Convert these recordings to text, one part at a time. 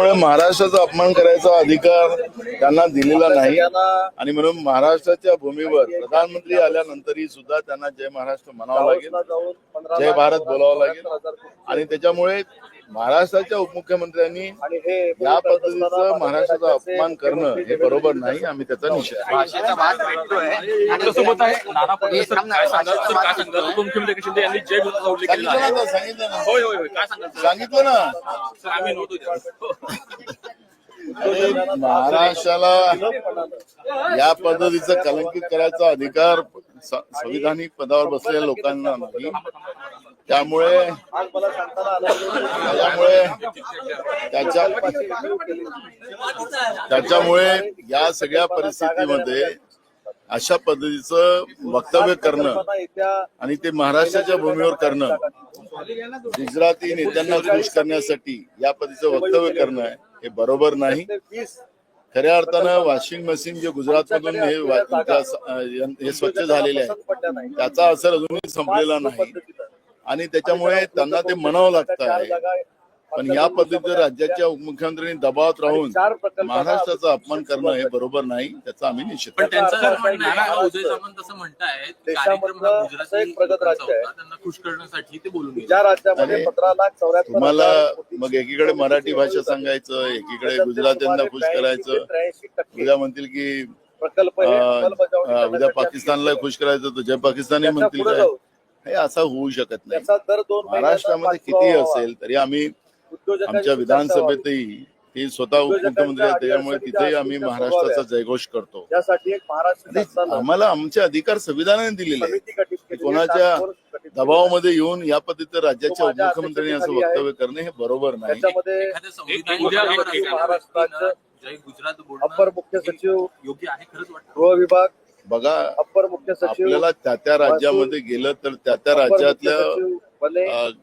त्यामुळे महाराष्ट्राचा अपमान करायचा अधिकार त्यांना दिलेला नाही. आणि म्हणून महाराष्ट्राच्या भूमीवर प्रधानमंत्री आल्यानंतरही सुद्धा त्यांना जय महाराष्ट्र म्हणावं लागेल. जय भारत बोलावं लागेल. आणि त्याच्यामुळे महाराष्ट्राच्या उपमुख्यमंत्र्यांनी या पद्धतीचं महाराष्ट्राचा अपमान करणं हे बरोबर नाही आम्ही त्याचा निषेध सांगितलं ना महाराष्ट्राला या पद्धतीचं कलंकित करायचा अधिकार संविधानिक पदावर बसलेल्या लोकांना नाही. त्यामुळे त्यामुळे त्याच्यामुळे त्याच्या त्याच्यामुळे या सगळ्या परिस्थितीमध्ये अशा पद्धतीचं वक्तव्य करणं आणि ते महाराष्ट्राच्या भूमीवर करणं गुजराती नेत्यांना खुश करण्यासाठी या पद्धतीचं वक्तव्य करणं हे बरोबर नाही. खऱ्या अर्थानं वॉशिंग मशीन जे गुजरात मधून हे हे स्वच्छ झालेले आहे त्याचा असर अजूनही संपलेला नाही. आणि त्याच्यामुळे त्यांना ते म्हणावं लागत आहे? पण या पद्धतीने राज्याच्या उपमुख्यमंत्र्यांनी दबावात राहून महाराष्ट्राचा अपमान करणं हे बरोबर नाही. त्याचा आम्ही निश्चित तुम्हाला मग एकीकडे मराठी भाषा सांगायचं एकीकडे गुजरात्यांना खुश करायचं. उद्या म्हणतील की उद्या पाकिस्तानला खुश करायचं तर जय पाकिस्तानी म्हणतील हे असं होऊ शकत नाही महाराष्ट्रामध्ये किती असेल तरी आम्ही आमच्या विधानसभेतही ते स्वतः उपमुख्यमंत्री आहे त्याच्यामुळे तिथेही आम्ही महाराष्ट्राचा जयघोष करतो त्यासाठी आम्हाला आमचे अधिकार संविधानाने दिलेले कोणाच्या दबावामध्ये येऊन या पद्धतीने राज्याच्या उपमुख्यमंत्र्यांनी असं वक्तव्य करणे हे बरोबर नाही महाराष्ट्राचं अपर मुख्य सचिव योग्य आहे खरंच गृह विभाग बघा अप्पर मुख्य सचिव आपल्याला त्या त्या राज्यामध्ये गेलं तर त्या त्या राज्यातल्या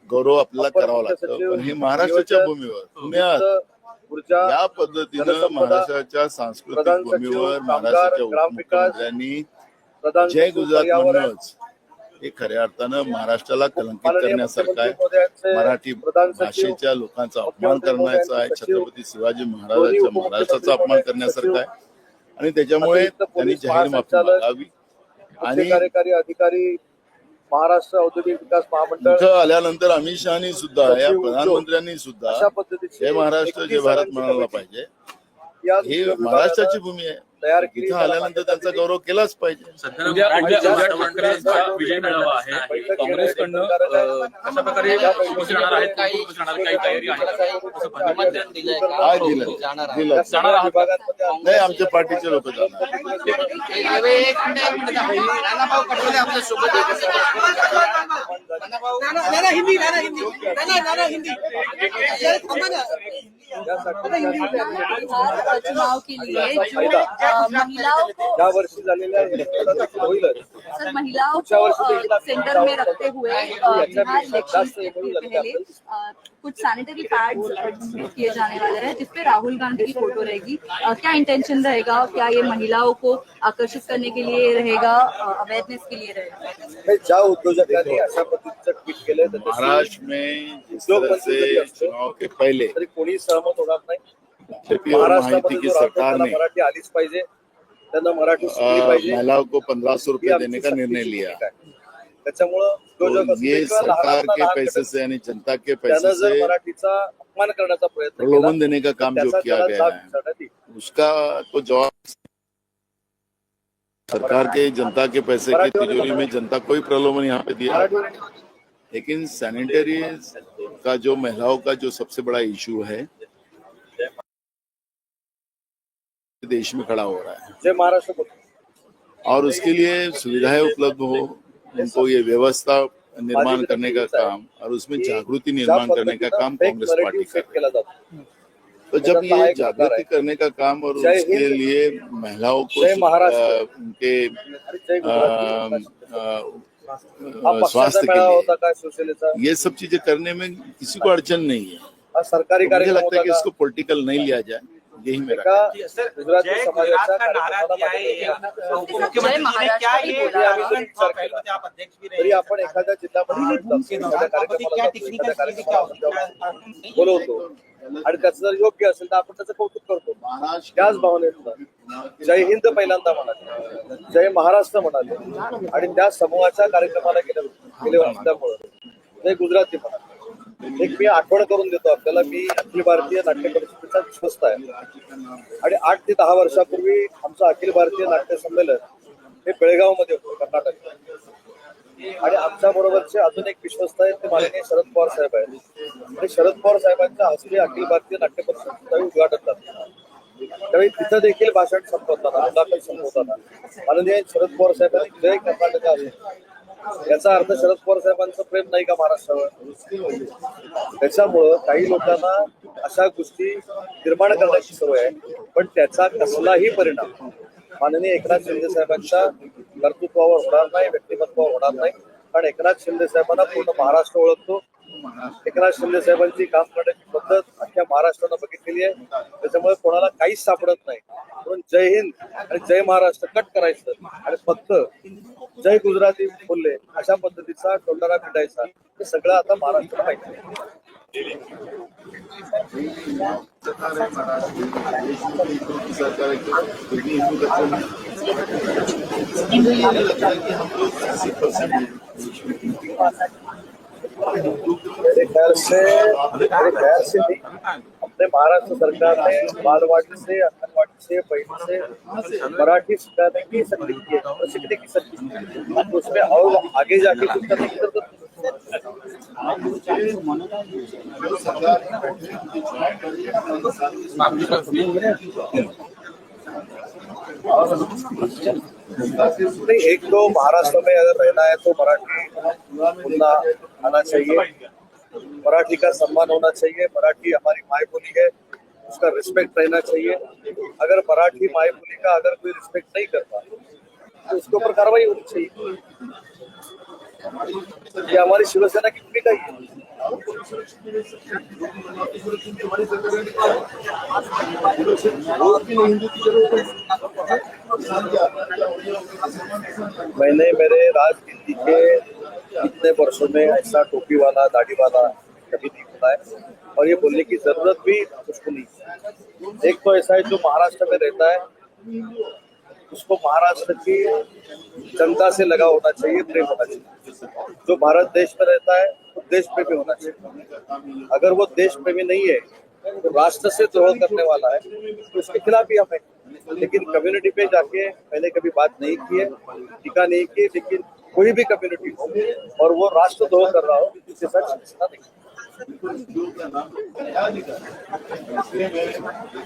गौरव आपल्याला करावा लागतं. हे महाराष्ट्राच्या भूमीवर पुण्यात या पद्धतीनं महाराष्ट्राच्या सांस्कृतिक भूमीवर महाराष्ट्राच्या उपमुख्यमंत्र्यांनी जय गुजरात म्हणूनच हे खऱ्या अर्थानं महाराष्ट्राला कलंकित करण्यासारखं आहे. मराठी भाषेच्या लोकांचा अपमान करण्याचा आहे. छत्रपती शिवाजी महाराजांच्या महाराष्ट्राचा अपमान करण्यासारखं आहे. आणि त्याच्यामुळे त्यांनी जाहीर माफी मागावी. आणि कार्यकारी अधिकारी महाराष्ट्र औद्योगिक विकास महामंडळ इथं आल्यानंतर अमित शहानी सुद्धा या प्रधानमंत्र्यांनी सुद्धा जय महाराष्ट्र 31 भारत म्हणायला पाहिजे. हे महाराष्ट्राची भूमी आहे. तयार केली इथं आल्यानंतर त्यांचा गौरव केलाच पाहिजे. सध्या उद्या उद्या मराठी उद्या भाषा ठाकरेंचा विजय मेळावा आहे? काँग्रेसकडनं अं, कशा प्रकारे उपस्थित राहणार आहेत कोण उपस्थित राहणार काही तयारी आहे का? असं पाहतो. निमंत्रण दिलंय काय का दिलं जाणार आहे. दिलं या सगळ्या विभागांमध्ये आम्ही नाही आमच्या पार्टीचे लोक जाणार एक मिनिट, एक मिनिट, एक मिनिट. नानाभाऊ पटोले आपल्यासोबत आहेत. नानाभाऊ नाना हिंदी नाना हिंदी. नाना नाना हिंदी. अरे थांबा ना. बिहार चुनाव के लिए जो महिलाओं को या वर्षी झालेल्या होईलच. सर महिलाओं को सेंटर में रखते हुए बिहार इलेक्शन से पहले कुछ सैनिटरी पैड्स किए जाने वाले हैं जिसपे राहुल गांधी की फ़ोटो रहेगी। क्या इंटेंशन रहेगा? क्या ये महिलाओं को आकर्षित करने के लिए रहेगा? अवेयरनेस के लिए रहेगा? ज्या उद्योजकांनी अशा पद्धतीचं ट्विट केलं महाराष्ट्र में चुनाव के पहले कोणी सहमत होणार नाही? महाराष्ट्रामध्ये की सरकार ने मराठी आलीच पाहिजे त्यांना मराठी शिकली पाहिजे. महिलाओं को पंद्रह सौ रुपए आमची देने का निर्णय लिया. त्याच्यामुळं तो ये सरकार के पैसे से यानी जनता के पैसे से मराठीचा अपमान करण्याचा प्रयत्न प्रलोभन देने का काम जो किया गया है? उसका तो जवाब सरकार के जनता के पैसे की तिजोरी में जनता कोई प्रलोभन यहाँ पे दिया। लेकिन सैनिटरी का जो महिलाओं का जो सबसे बड़ा इशू है देश में खड़ा हो रहा है. और उसके लिए सुविधाएँ उपलब्ध हो उनको ये व्यवस्था निर्माण करने का काम और उसमें जागृति निर्माण करने का काम कांग्रेस पार्टी कर रही है। तो जब ये जागृति करने का काम और उसके लिए महिलाओं को उनके स्वास्थ्य के लिए। ये सब चीज़ें करने में किसी को अड़चन नहीं है। हा सरकारी तो मुझे लगता है कि इसको पॉलिटिकल नहीं लिया जाए। यही मेरा गुजरात आपण एखाद्या जिल्हा बोलवतो. आणि त्याचं जर योग्य असेल तर आपण त्याचं कौतुक करतो. त्याच भावनेतून. जय हिंद पहिल्यांदा म्हणाले. जय महाराष्ट्र म्हणाले. आणि त्या समूहाच्या कार्यक्रमाला गेले गेले असल्यामुळं जय गुजराती म्हणाले. एक मी आठवण करून देतो आपल्याला. मी अखिल भारतीय नाट्य परिषदेचा विश्वस्त आहे. आणि आठ ते दहा वर्षापूर्वी आमचं अखिल भारतीय नाट्य संमेलन हे बेळगावमध्ये होतं कर्नाटक आणि आमच्या बरोबरचे अजून एक विश्वस्त आहेत ते माननीय शरद पवार साहेब आहेत. आणि शरद पवार साहेबांच्या हस्ते अखिल भारतीय नाट्य परिषदेचं त्यावेळी उद्घाटन झालं. त्यावेळी तिथं देखील भाषण संपवताना मुलाखत संपवताना माननीय शरद पवार साहेबांनी जय कर्नाटक आहे. याचा अर्थ शरद पवार साहेबांचं प्रेम नाही का महाराष्ट्रावर? त्याच्यामुळं काही लोकांना अशा गोष्टी निर्माण करण्याची सवय आहे पण त्याचा कसलाही परिणाम माननीय एकनाथ शिंदे साहेबांच्या कर्तृत्वावर होणार नाही व्यक्तिमत्वावर होणार नाही. कारण एकनाथ शिंदे साहेबांना पूर्ण महाराष्ट्र ओळखतो. एकनाथ शिंदे साहेबांची काम करण्याची पद्धत अख्ख्या महाराष्ट्रानं बघितलेली आहे. त्याच्यामुळे कोणाला काहीच सापडत नाही. म्हणून जय हिंद आणि जय महाराष्ट्र कट करायचं आणि फक्त जय गुजराती बोलले अशा पद्धतीचा टोटारा पिटायचा हे सगळं आता कि हिंदू मेरे ख्याल से मेरे ख्याल से अपने महाराष्ट्र सरकार ने बालवाड़ी से, आंगनवाड़ी से, बहन से मराठी सिखाने की सक्ति की है और सीखने की सक्ति की तो उसमें और आगे जाके कुछ करने की ज़रूरत। नहीं एक तो महाराष्ट्र में अगर रहना है तो मराठी बोलना आना चाहिए मराठी का सम्मान होना चाहिए। मराठी हमारी माई बोली है, उसका रिस्पेक्ट रहना चाहिए। अगर मराठी माई बोली का अगर कोई रिस्पेक्ट नहीं करता तो उसके ऊपर कार्रवाई होनी चाहिए। ये हमारी शिवसेना की भूमिका ही है। मैंने मेरे राजनीति के इतने वर्षों में ऐसा टोपी वाला, दाढ़ी वाला कभी नहीं बोला है और ये बोलने की ज़रूरत भी उसको नहीं एक तो ऐसा है, जो महाराष्ट्र में रहता है, उसको महाराष्ट्र की जनता से लगा होना चाहिए, प्रेम होना चाहिए। जो भारत देश में रहता है, वो तो देश प्रेमी होना चाहिए। अगर वो देश प्रेमी नहीं है तो राष्ट्र से द्रोह करने वाला है तो उसके खिलाफ ही हम लेकिन कम्युनिटी पे जाके पहले कभी बात नहीं की है, टीका नहीं की लेकिन कोई भी कम्युनिटी हो, और वो राष्ट्र द्रोह कर रहा हो इसके साथ नहीं। इसलिए मैं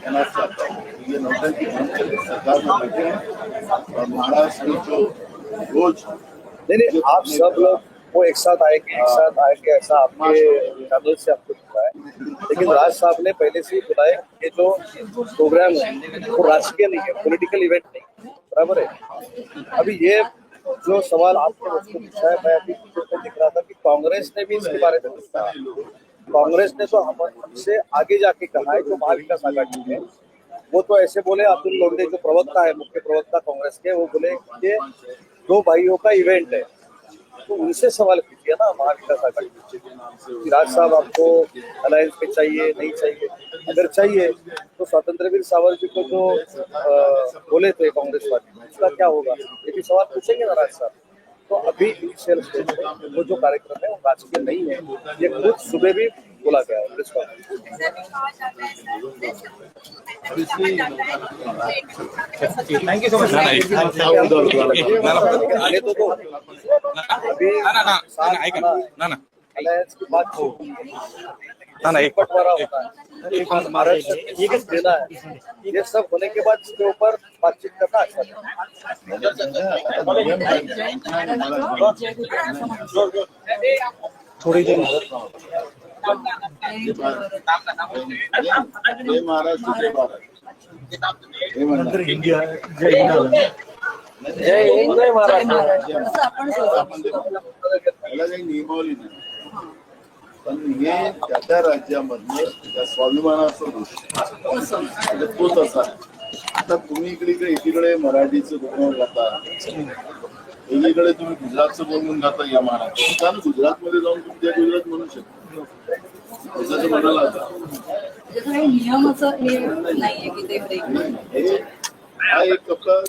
कहना चाहता हूँ ये नौटंकी बंद करके सरकार में बैठे हैं और महाराष्ट्र में जो रोज नहीं नहीं आप सब लोग वो एक साथ आएँगे एक साथ आएँगे ऐसा आपके चैनल से आपको दिखा है। लेकिन राज साहब ने पहले से ही बोला है ये जो प्रोग्राम है वो राजकीय नहीं है पॉलिटिकल इवेंट नहीं है बराबर है? अभी ये जो सवाल आपने मुझको पूछा है मैं अभी दिख रहा था कांग्रेस ने भी इसके बारे में कुछ कहा। कांग्रेस ने तो हम हमसे आगे जाके कहा है, जो महाविकास आघाड़ी है वो तो ऐसे बोले अतुल लोंडे जो प्रवक्ता है, मुख्य प्रवक्ता कांग्रेस के, वो बोले कि दो भाइयों का इवेंट है। तो उनसे सवाल कीजिए ना, महाविकास आघाड़ी राज साहब, आपको अलायंस में चाहिए, नहीं चाहिए? अगर चाहिए तो स्वतंत्रवीर सावर जी को जो बोले थे कांग्रेस वाले, उसका क्या होगा? ये भी सवाल पूछेंगे ना राज साहब? तो अभी इनिशियल स्टेज में वो जो कार्यक्रम है वो राजकीय नहीं है। ये खुद सुबह भी बोला गया है प्रेस सो मच तो दो। अभी ना ना बात ना ना एक बंटवारा है। ये किस देना है? ये सब होने के बाद इसके ऊपर बातचीत करना अच्छा है थोड़ी देर जय हे हिंद। जय काही नियमावली नाही पण हे त्या त्या राज्यामधले त्या स्वाभिमानाचा तो तसा. आता तुम्ही इकडे इकडे एकीकडे मराठीचं बोलून जाता एकीकडे तुम्ही गुजरातचं बोलून जाता या महाराष्ट्रात कारण गुजरातमध्ये जाऊन तुम्ही त्या गुजरात म्हणू शकता. असं म्हणाला होता हे नाहीये की ते ब्रेक हा एक कप्पा